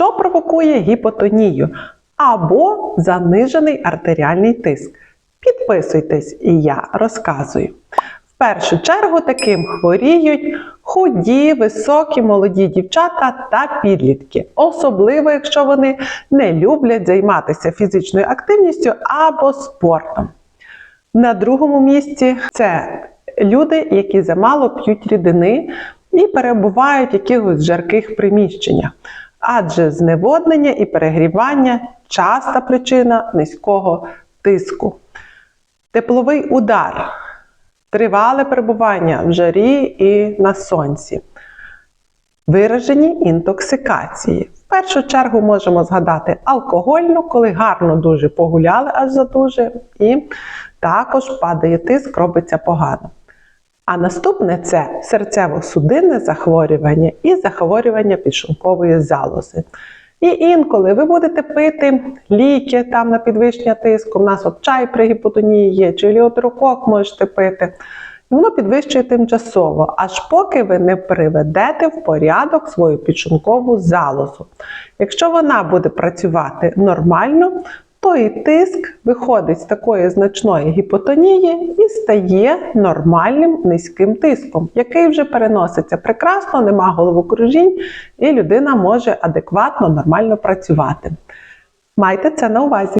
що провокує гіпотонію або занижений артеріальний тиск. Підписуйтесь, і я розказую. В першу чергу таким хворіють худі, високі, молоді дівчата та підлітки, особливо якщо вони не люблять займатися фізичною активністю або спортом. На другому місці це люди, які замало п'ють рідини і перебувають в якихось жарких приміщеннях. Адже зневоднення і перегрівання часта причина низького тиску. Тепловий удар, тривале перебування в жарі і на сонці, виражені інтоксикації. В першу чергу можемо згадати алкогольну, коли гарно дуже погуляли аж за дуже, і також падає тиск, робиться погано. А наступне це серцево-судинне захворювання і захворювання підшлункової залози. І інколи ви будете пити ліки там на підвищення тиску. У нас от чай при гіпотонії є, чи ліотрокок можете пити. І воно підвищує тимчасово, аж поки ви не приведете в порядок свою підшлункову залозу. Якщо вона буде працювати нормально, то і тиск виходить з такої значної гіпотонії і стає нормальним низьким тиском, який вже переноситься прекрасно, нема головокружінь, і людина може адекватно, нормально працювати. Майте це на увазі.